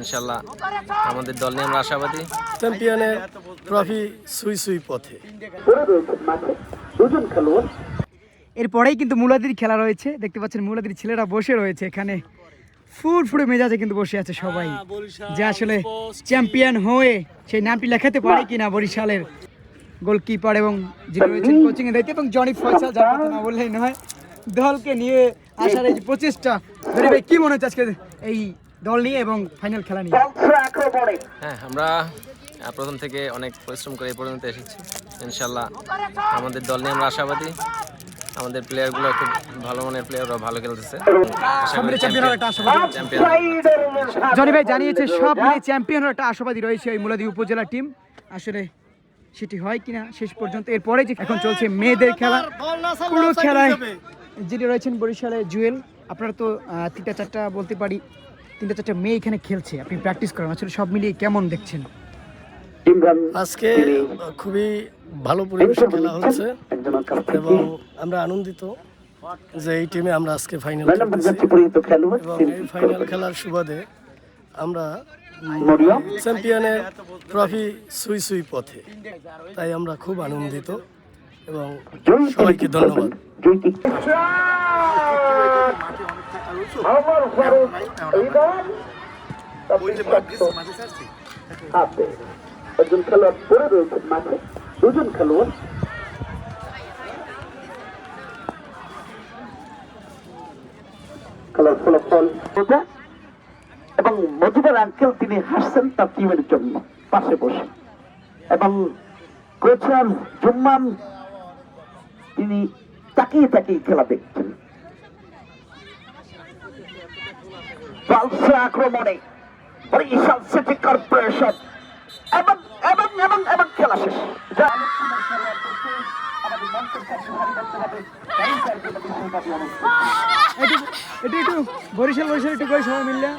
ইনশাল্লাহ আমাদের দল নিয়ে আমরা আশাবাদী। চ্যাম্পিয়নের ট্রফি সুই সুই পথে। এরপরেই কিন্তু মুলাদির খেলা রয়েছে। দেখতে পাচ্ছেন মুলাদির ছেলেরা বসে রয়েছে এখানে। ফুল ফুড়ে মেজাজে কিন্তু বসে আছে সবাই। যে আসলে চ্যাম্পিয়ন হয়ে সেই নামটি লেখাতে পারে কিনা বরিশালের গোলকিপার এবং যিনি রয়েছেন কোচিং এর দায়িত্বে এবং জনি ফয়সাল যার কথা না বললেই নয় দলকে নিয়ে আসার এই যে প্রচেষ্টা। ধরে ভাই কি মনে হচ্ছে আজকে এই দল নিয়ে এবং ফাইনাল খেলা নিয়ে। হ্যাঁ আমরা প্রথম থেকে অনেক পরিশ্রম করে এই পর্যন্ত এসেছি। ইনশাল্লাহ আমাদের দল নিয়ে আমরা আশাবাদী। আমাদের প্লেয়ারগুলো খুব ভালো মানের প্লেয়ার ভালো খেলতেছে। জনি ভাই জানিয়েছে সব মিলে চ্যাম্পিয়ন একটা আশাবাদী রয়েছে এই মুলাদি উপজেলা টিম আসলে সেটি হয় কিনা শেষ পর্যন্ত। এরপরে যে এখন চলছে মেয়েদের খেলা পুরো খেলায় যিনি রয়েছেন বরিশালে জুয়েল। আপনারা তো তিনটা চারটা বলতে পারি। তিনটা চারটা মেয়ে এখানে খেলছে আপনি প্র্যাকটিস করেন আসলে সব মিলিয়ে কেমন দেখছেন? আজকে খুবই ভালো পরিবেশে খেলা হচ্ছে এবং আমরা আনন্দিত যে এই টিমে আমরা আজকে ফাইনাল এবং এই ফাইনাল খেলার সুবাদে আমরা চ্যাম্পিয়নের ট্রফি সুই সুই পথে। তাই আমরা খুব আনন্দিত এবং সবাইকে ধন্যবাদ। একজন খেলোয়াড় পড়ে রয়েছেন মাঠে দুজন খেলোয়াড়। খেলার ফলাফল এবং মজিবুর আঙ্কেল তিনি হাসছেন তার টিমের জন্য পাশে বসে। এবং কোচার জুম্মান তিনি তাকিয়ে তাকিয়ে খেলা দেখছেন। পালসা আক্রমণে। Barishal city corporation. এবং এবং এবং এবং খেলা শেষ। বরিশাল বরিশাল একটু করে সবাই মিললে।